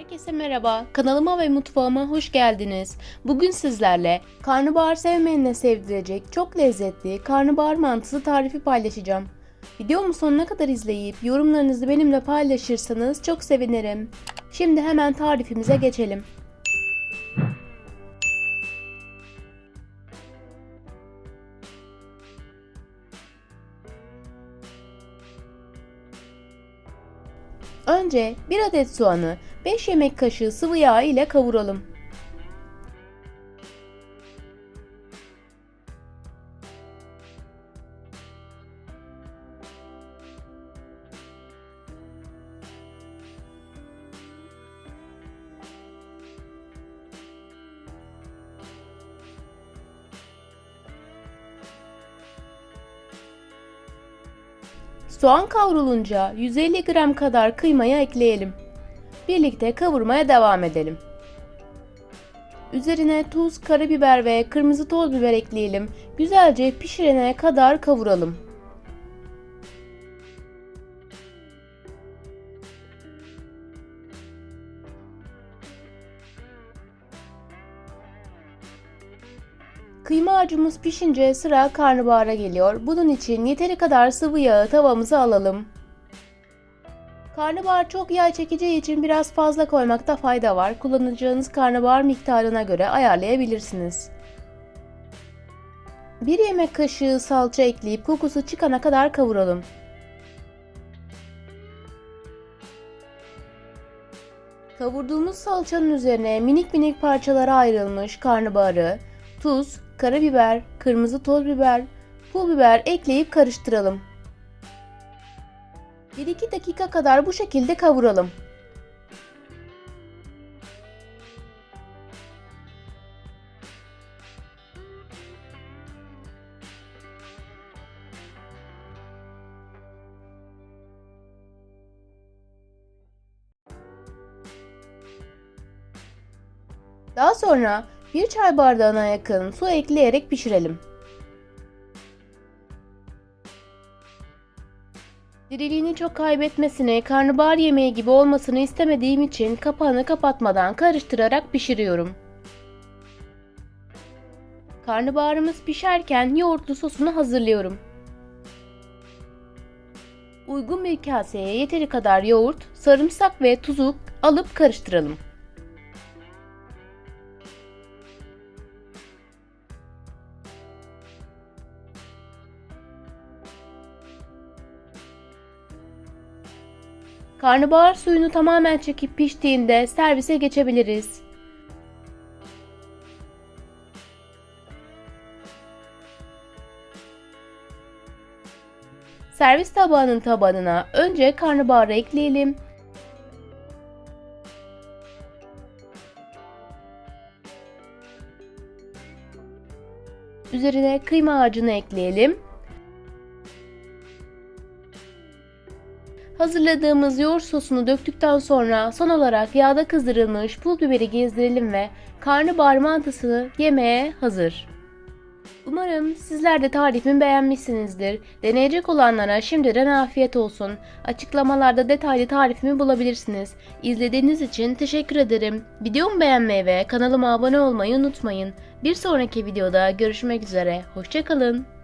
Herkese merhaba, kanalıma ve mutfağıma hoş geldiniz. Bugün sizlerle karnabahar sevmeyenine sevdirecek çok lezzetli karnabahar mantısı tarifi paylaşacağım. Videomu sonuna kadar izleyip yorumlarınızı benimle paylaşırsanız çok sevinirim. Şimdi hemen tarifimize geçelim. Önce 1 adet soğanı 5 yemek kaşığı sıvı yağ ile kavuralım. Soğan kavrulunca 150 gram kadar kıymayı ekleyelim. Birlikte kavurmaya devam edelim. Üzerine tuz, karabiber ve kırmızı toz biber ekleyelim. Güzelce pişirene kadar kavuralım. Kıyma harcımız pişince sıra karnabahara geliyor. Bunun için yeteri kadar sıvı yağı tavamıza alalım. Karnabahar çok yağ çekeceği için biraz fazla koymakta fayda var. Kullanacağınız karnabahar miktarına göre ayarlayabilirsiniz. 1 yemek kaşığı salça ekleyip kokusu çıkana kadar kavuralım. Kavurduğumuz salçanın üzerine minik minik parçalara ayrılmış karnabaharı, tuz, karabiber, kırmızı toz biber, pul biber ekleyip karıştıralım. 1-2 dakika kadar bu şekilde kavuralım. Daha sonra bir çay bardağına yakın su ekleyerek pişirelim. Diriliğini çok kaybetmesini, karnabahar yemeği gibi olmasını istemediğim için kapağını kapatmadan karıştırarak pişiriyorum. Karnabaharımız pişerken yoğurtlu sosunu hazırlıyorum. Uygun bir kaseye yeteri kadar yoğurt, sarımsak ve tuzu alıp karıştıralım. Karnabahar suyunu tamamen çekip piştiğinde servise geçebiliriz. Servis tabağının tabanına önce karnabaharı ekleyelim. Üzerine kıyma harcını ekleyelim. Hazırladığımız yoğurt sosunu döktükten sonra son olarak yağda kızdırılmış pul biberi gezdirelim ve karnabahar mantısını yemeğe hazır. Umarım sizler de tarifimi beğenmişsinizdir. Deneyecek olanlara şimdiden afiyet olsun. Açıklamalarda detaylı tarifimi bulabilirsiniz. İzlediğiniz için teşekkür ederim. Videomu beğenmeyi ve kanalıma abone olmayı unutmayın. Bir sonraki videoda görüşmek üzere. Hoşçakalın.